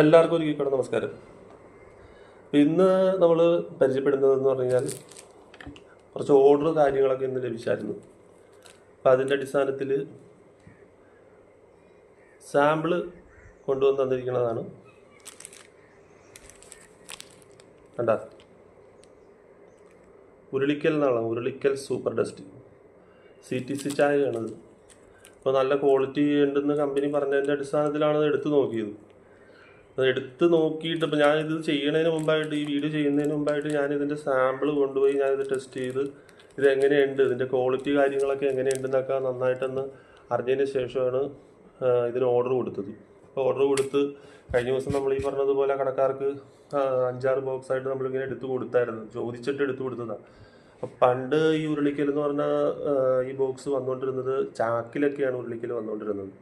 എല്ലാവർക്കും ഒരു കീക്കോടെ നമസ്കാരം. ഇന്ന് നമ്മൾ പരിചയപ്പെടുന്നതെന്ന് പറഞ്ഞു കഴിഞ്ഞാൽ കുറച്ച് ഓർഡർ കാര്യങ്ങളൊക്കെ ഇന്ന് ലഭിച്ചായിരുന്നു. അപ്പം അതിന്റെ അടിസ്ഥാനത്തിൽ സാമ്പിൾ കൊണ്ടുവന്ന് തന്നിരിക്കുന്നതാണ്. കണ്ട? ഉരുളിക്കൽ എന്നാണ് Urulikkal super dust C T C ചായയാണത്. അപ്പോൾ നല്ല ക്വാളിറ്റി ഉണ്ടെന്ന് കമ്പനി പറഞ്ഞതിന്റെ അടിസ്ഥാനത്തിലാണ് എടുത്തു നോക്കിയത്. എടുത്ത് നോക്കിയിട്ട് ഇപ്പോൾ ഞാനിത് ചെയ്യണതിന് മുമ്പായിട്ട് ഈ വീഡിയോ ചെയ്യുന്നതിന് മുമ്പായിട്ട് ഞാൻ ഇതിന്റെ സാമ്പിൾ കൊണ്ടുപോയി ഞാനിത് ടെസ്റ്റ് ചെയ്ത് ഇത് എങ്ങനെയുണ്ട് ഇതിന്റെ ക്വാളിറ്റി കാര്യങ്ങളൊക്കെ എങ്ങനെയുണ്ടെന്നൊക്കെ നന്നായിട്ടൊന്ന് അറിഞ്ഞതിന് ശേഷമാണ് ഇതിന് ഓർഡർ കൊടുത്തത്. ഓർഡർ കൊടുത്ത് കഴിഞ്ഞ ദിവസം നമ്മൾ ഈ പറഞ്ഞതുപോലെ കടക്കാർക്ക് അഞ്ചാറ് ബോക്സ് ആയിട്ട് നമ്മളിങ്ങനെ എടുത്തു കൊടുത്തായിരുന്നു. ചോദിച്ചിട്ട് എടുത്തു കൊടുത്തതാണ് പണ്ട് ഈ ഉരുളിക്കൽ എന്ന് പറഞ്ഞാൽ ഈ ബോക്സ് വന്നുകൊണ്ടിരുന്നത് ചാക്കിലൊക്കെയാണ് ഉരുളിക്കൽ വന്നുകൊണ്ടിരുന്നത്.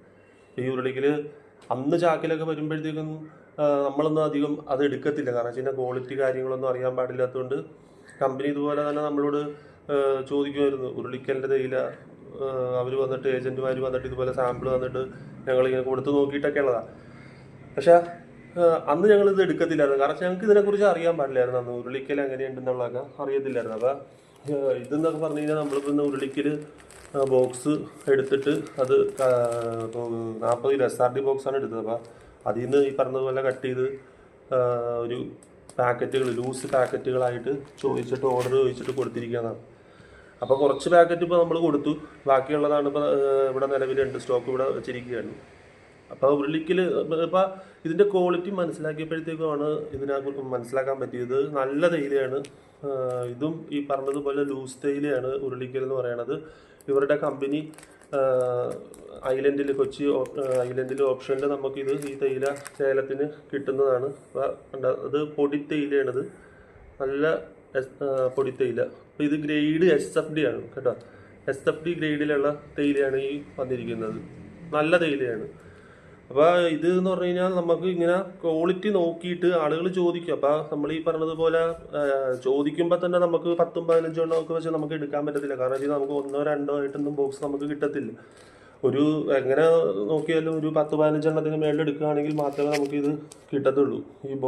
ഈ ഉരുളിക്കൽ അന്ന് ചാക്കിലൊക്കെ വരുമ്പോഴത്തേക്കും നമ്മളൊന്നും അധികം അത് എടുക്കത്തില്ല. കാരണം വെച്ച് കഴിഞ്ഞാൽ ക്വാളിറ്റി കാര്യങ്ങളൊന്നും അറിയാൻ പാടില്ലാത്തതുകൊണ്ട് കമ്പനി ഇതുപോലെ തന്നെ നമ്മളോട് ചോദിക്കുമായിരുന്നു. ഉരുളിക്കലിന്റെ തേയില അവർ വന്നിട്ട് ഏജന്റുമാർ വന്നിട്ട് ഇതുപോലെ സാമ്പിൾ വന്നിട്ട് ഞങ്ങളിങ്ങനെ കൊടുത്ത് നോക്കിയിട്ടൊക്കെ ഉള്ളതാണ് പക്ഷേ അന്ന് ഞങ്ങൾ ഇത് എടുക്കത്തില്ലായിരുന്നു. കാരണം ഞങ്ങൾക്ക് ഇതിനെക്കുറിച്ച് അറിയാൻ പാടില്ലായിരുന്നു അന്ന്. ഉരുളിക്കൽ എങ്ങനെയുണ്ടെന്നുള്ളതൊക്കെ അറിയത്തില്ലായിരുന്നു. അപ്പോൾ ഇതെന്നൊക്കെ പറഞ്ഞു കഴിഞ്ഞാൽ നമ്മളിപ്പോൾ ഇന്ന് ഉരുളിക്കൽ ബോക്സ് എടുത്തിട്ട് അത് നാൽപ്പത് കിലോ എസ് ആർ ഡി ബോക്സാണ് എടുത്തത്. അപ്പോൾ അതിൽ നിന്ന് ഈ പറഞ്ഞതുപോലെ കട്ട് ചെയ്ത് ഒരു പാക്കറ്റുകൾ ലൂസ് പാക്കറ്റുകളായിട്ട് ചോദിച്ചിട്ട് ഓർഡർ ചോദിച്ചിട്ട് കൊടുത്തിരിക്കുന്നതാണ് അപ്പോൾ കുറച്ച് പാക്കറ്റ് ഇപ്പോൾ നമ്മൾ കൊടുത്തു. ബാക്കിയുള്ളതാണ് ഇപ്പോൾ ഇവിടെ നിലവിലുണ്ട് സ്റ്റോക്ക് ഇവിടെ വെച്ചിരിക്കുകയാണ്. അപ്പോൾ ഉരുളിക്കൽ ഇപ്പോൾ ഇതിന്റെ ക്വാളിറ്റി മനസ്സിലാക്കിയപ്പോഴത്തേക്കുമാണ് ഇതിനെ മനസ്സിലാക്കാൻ പറ്റിയത്. നല്ല തേയിലയാണ്. ഇതും ഈ പറഞ്ഞതുപോലെ ലൂസ് തേയിലയാണ് ഉരുളിക്കൽ എന്ന് പറയണത്. ഇവരുടെ കമ്പനി ഐലൻഡിൽ കൊച്ചി ഐലൻഡിൽ ഓപ്ഷനിൽ നമുക്കിത് ഈ തേയില ചേലത്തിന് കിട്ടുന്നതാണ്. അത് പൊടി തേയിലയാണിത് നല്ല എസ്- പൊടി തേയില അപ്പോൾ ഇത് ഗ്രേഡ് എസ് എഫ് ഡി ആണ് കേട്ടോ. എസ് എഫ് ഡി ഗ്രേഡിലുള്ള തേയിലയാണ് ഈ വന്നിരിക്കുന്നത്. നല്ല തേയിലയാണ്. അപ്പോൾ ഇത് എന്ന് പറഞ്ഞു കഴിഞ്ഞാൽ നമുക്ക് ഇങ്ങനെ ക്വാളിറ്റി നോക്കിയിട്ട് ആളുകൾ ചോദിക്കും. അപ്പോൾ നമ്മൾ ഈ പറഞ്ഞതുപോലെ ചോദിക്കുമ്പോൾ തന്നെ നമുക്ക് പത്തും പതിനഞ്ചോ എണ്ണം ഒക്കെ വെച്ച് നമുക്ക് എടുക്കാൻ പറ്റത്തില്ല. കാരണം വെച്ചാൽ നമുക്ക് ഒന്നോ രണ്ടോ ആയിട്ടൊന്നും ബോക്സ് നമുക്ക് കിട്ടത്തില്ല. ഒരു എങ്ങനെ നോക്കിയാലും ഒരു പത്ത് പതിനഞ്ചെണ്ണത്തിന് മേളിൽ എടുക്കുകയാണെങ്കിൽ മാത്രമേ നമുക്കിത് കിട്ടത്തുള്ളൂ. ഈ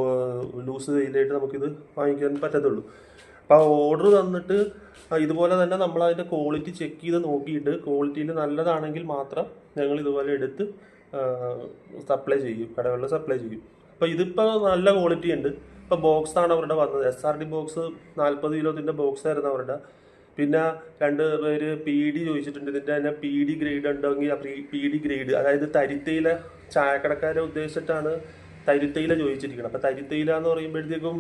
ലൂസ് തേയിലായിട്ട് നമുക്കിത് വാങ്ങിക്കാൻ പറ്റത്തുള്ളൂ. അപ്പോൾ ഓർഡർ തന്നിട്ട് ഇതുപോലെ തന്നെ നമ്മൾ അതിന്റെ ക്വാളിറ്റി ചെക്ക് ചെയ്ത് നോക്കിയിട്ട് ക്വാളിറ്റിയിൽ നല്ലതാണെങ്കിൽ മാത്രം ഞങ്ങൾ ഇതുപോലെ എടുത്ത് സപ്ലൈ ചെയ്യും കടകളിൽ സപ്ലൈ ചെയ്യും. അപ്പോൾ ഇതിപ്പോൾ നല്ല ക്വാളിറ്റി ഉണ്ട്. ഇപ്പോൾ ബോക്സ് ആണ് അവരുടെ വന്നത്. എസ് ആർ ഡി ബോക്സ് നാൽപ്പത് കിലോത്തിന്റെ ബോക്സ് ആയിരുന്നു അവരുടെ. പിന്നെ രണ്ട് പേര് പി ഡി ചോദിച്ചിട്ടുണ്ട്. ഇതിന്റെ തന്നെ പി ഡി ഗ്രേഡ് ഉണ്ടെങ്കിൽ പി ഡി ഗ്രേഡ് അതായത് തരിത്തയിലെ ചായക്കടക്കാരെ ഉദ്ദേശിച്ചിട്ടാണ് തരിത്തയില ചോദിച്ചിരിക്കുന്നത്. അപ്പോൾ തരിത്തയില എന്ന് പറയുമ്പോഴത്തേക്കും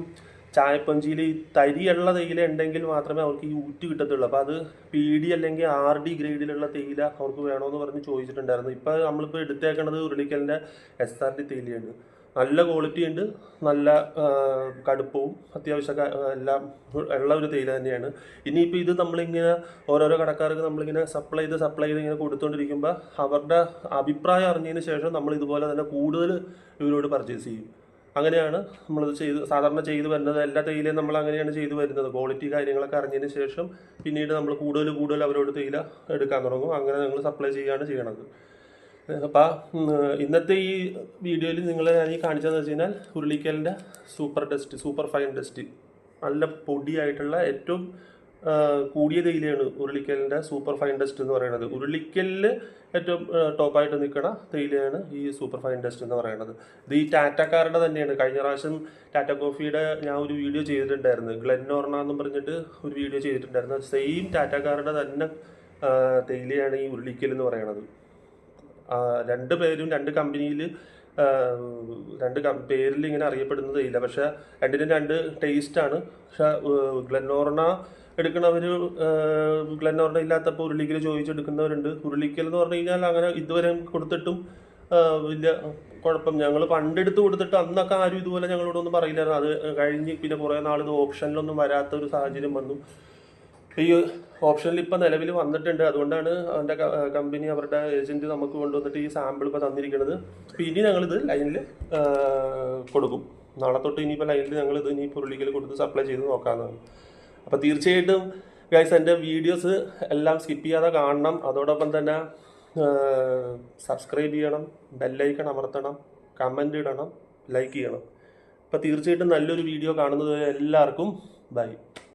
ചായപ്പഞ്ചിയിൽ തരിയുള്ള തേയില ഉണ്ടെങ്കിൽ മാത്രമേ അവർക്ക് ഈ ഊറ്റ് കിട്ടത്തുള്ളൂ. അപ്പോൾ അത് പി ഡി അല്ലെങ്കിൽ ആർ ഡി ഗ്രേഡിലുള്ള തേയില അവർക്ക് വേണമെന്ന് പറഞ്ഞ് ചോദിച്ചിട്ടുണ്ടായിരുന്നു. ഇപ്പോൾ നമ്മളിപ്പോൾ എടുത്തേക്കണത് ഉരുളിക്കലിന്റെ എസ് ആർ ഡി തേയിലയാണ്. നല്ല ക്വാളിറ്റി ഉണ്ട് നല്ല കടുപ്പവും അത്യാവശ്യം എല്ലാം ഉള്ള ഒരു തേയില തന്നെയാണ്. ഇനിയിപ്പോൾ ഇത് നമ്മളിങ്ങനെ ഓരോരോ കടക്കാർക്ക് നമ്മളിങ്ങനെ സപ്ലൈ ചെയ്ത് സപ്ലൈ ചെയ്ത് ഇങ്ങനെ കൊടുത്തുകൊണ്ടിരിക്കുമ്പോൾ അവരുടെ അഭിപ്രായം അറിഞ്ഞതിന് ശേഷം നമ്മൾ ഇതുപോലെ തന്നെ കൂടുതൽ ഇവരോട് പർച്ചേസ് ചെയ്യും. അങ്ങനെയാണ് നമ്മളിത് ചെയ്ത് സാധാരണ ചെയ്തു വരുന്നത്. എല്ലാ തേയിലയും നമ്മൾ അങ്ങനെയാണ് ചെയ്തു വരുന്നത്. ക്വാളിറ്റി കാര്യങ്ങളൊക്കെ അറിഞ്ഞതിന് ശേഷം പിന്നീട് നമ്മൾ കൂടുതൽ കൂടുതൽ അവരോട് തേയില എടുക്കാൻ തുടങ്ങും. അങ്ങനെ ഞങ്ങൾ സപ്ലൈ ചെയ്യുകയാണ് ചെയ്യണത്. അപ്പം ഇന്നത്തെ ഈ വീഡിയോയിൽ നിങ്ങളെ ഞാൻ ഈ കാണിച്ചതെന്ന് വെച്ച് കഴിഞ്ഞാൽ ഉരുളിക്കലിന്റെ super dust super fine dust നല്ല പൊടിയായിട്ടുള്ള ഏറ്റവും കൂടിയ തേയിലയാണ് ഉരുളിക്കലിന്റെ സൂപ്പർ ഫൈൻ ഡസ്റ്റ് എന്ന് പറയുന്നത്. ഉരുളിക്കലിൽ ഏറ്റവും ടോപ്പായിട്ട് നിൽക്കുന്ന തേയിലയാണ് ഈ സൂപ്പർ ഫൈൻ ഡസ്റ്റ് എന്ന് പറയുന്നത്. ഇത് ഈ ടാറ്റക്കാരുടെ തന്നെയാണ്. കഴിഞ്ഞ പ്രാവശ്യം ടാറ്റ കോഫിയുടെ ഞാൻ ഒരു വീഡിയോ ചെയ്തിട്ടുണ്ടായിരുന്നു. ഗ്ലെന്നോർണ എന്നും പറഞ്ഞിട്ട് ഒരു വീഡിയോ ചെയ്തിട്ടുണ്ടായിരുന്നു. സെയിം ടാറ്റക്കാരുടെ തന്നെ തേയിലയാണ് ഈ ഉരുളിക്കൽ എന്ന് പറയുന്നത്. രണ്ട് പേരും രണ്ട് കമ്പനിയിൽ രണ്ട് പേരിൽ ഇങ്ങനെ അറിയപ്പെടുന്നത് ഇല്ല പക്ഷെ രണ്ടിനും രണ്ട് ടേസ്റ്റാണ് പക്ഷെ ഗ്ലെന്നോർണ എടുക്കണവർ ഗ്ലെന്നോർണ ഇല്ലാത്തപ്പോൾ ഉരുളിക്കൽ ചോദിച്ചെടുക്കുന്നവരുണ്ട്. ഉരുളിക്കൽ എന്ന് പറഞ്ഞു കഴിഞ്ഞാൽ അങ്ങനെ ഇതുവരെ കൊടുത്തിട്ടും വലിയ കുഴപ്പം. ഞങ്ങൾ പണ്ടെടുത്ത് കൊടുത്തിട്ട് അന്നൊക്കെ ആരും ഇതുപോലെ ഞങ്ങളോടൊന്നും പറയില്ലായിരുന്നു. അത് കഴിഞ്ഞ് പിന്നെ കുറേ നാൾ ഇത് ഓപ്ഷനിലൊന്നും വരാത്ത ഒരു സാഹചര്യം വന്നു. ഈ ഓപ്ഷനിൽ ഇപ്പം നിലവിൽ വന്നിട്ടുണ്ട്. അതുകൊണ്ടാണ് അവന്റെ കമ്പനി അവരുടെ ഏജന്റ് നമുക്ക് കൊണ്ടുവന്നിട്ട് ഈ സാമ്പിൾ ഇപ്പോൾ തന്നിരിക്കുന്നത് അപ്പോൾ ഇനി ഞങ്ങളിത് ലൈനിൽ കൊടുക്കും. നാളെ തൊട്ട് ഇനിയിപ്പോൾ ലൈനിൽ ഞങ്ങൾ ഇത് ഇനി പുരുളിക്കൽ കൊടുത്ത് സപ്ലൈ ചെയ്ത് നോക്കാമെന്നാണ് അപ്പോൾ തീർച്ചയായിട്ടും ഗൈസ് എന്റെ വീഡിയോസ് എല്ലാം സ്കിപ്പ് ചെയ്യാതെ കാണണം. അതോടൊപ്പം തന്നെ സബ്സ്ക്രൈബ് ചെയ്യണം ബെല്ലൈക്കൺ അമർത്തണം കമന്റ് ഇടണം ലൈക്ക് ചെയ്യണം. അപ്പോൾ തീർച്ചയായിട്ടും നല്ലൊരു വീഡിയോ കാണുന്നത് എല്ലാവർക്കും ബൈ